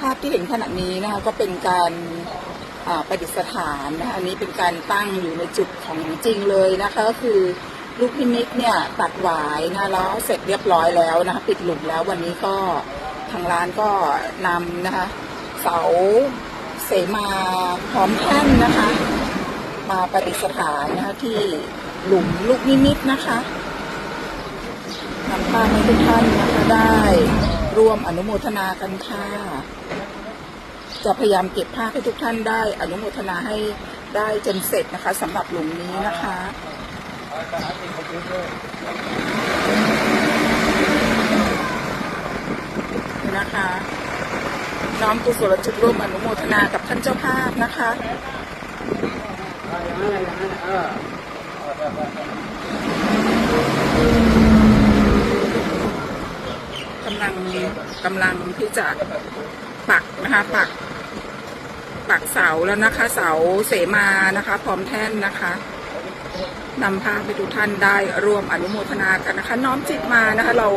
ภาพที่เห็นขณะนี้นะคะก็เป็นการประดิษฐานนะคะอันนี้เป็นการตั้งอยู่ในจุดของจริงเลยนะคะก็คือลูกพินิจเนี่ยตัดหวายนะแล้วเสร็จเรียบร้อยแล้วนะคะปิดหลุมแล้ววันนี้ก็ทางร้านก็นำนะคะเสาเสมาพร้อมแท่นนะคะ มาประดิษฐานนะคะที่หลุมลูกนิมิตนะคะ นำภาพให้ทุกท่านนะคะได้ร่วมอนุโมทนากันค่ะจะพยายามเก็บภาพให้ทุกท่านได้อนุโมทนาให้ได้จนเสร็จนะคะสำหรับหลุมนี้นะคะนี่นะคะน้อมกุศลจุดร่วมอนุโมทนากับท่านเจ้าภาพนะคะ กำลัง กำลังที่จะปักนะคะปัก ปักเสาแล้วนะคะ เสาเสมานะคะ พร้อมแท่นนะคะนำภาพให้ทุกท่านได้ร่วมอนุโมทนากันนะคะ น้อมจิตมานะคะ เรา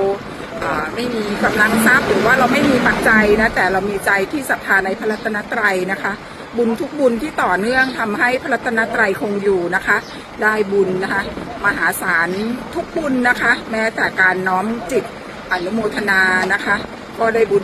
ไม่มีกำลังทรัพย์หรือว่าเราไม่มีปัจจัยนะแต่เรามีใจที่ศรัทธาในพระรัตนตรัยนะคะ บุญทุกบุญที่ต่อเนื่องทำให้พระรัตนตรัยคงอยู่นะคะ ได้บุญนะคะ มหาศาลทุกบุญนะคะ แม้แต่การน้อมจิต อนุโมทนานะคะ ก็ได้บุญ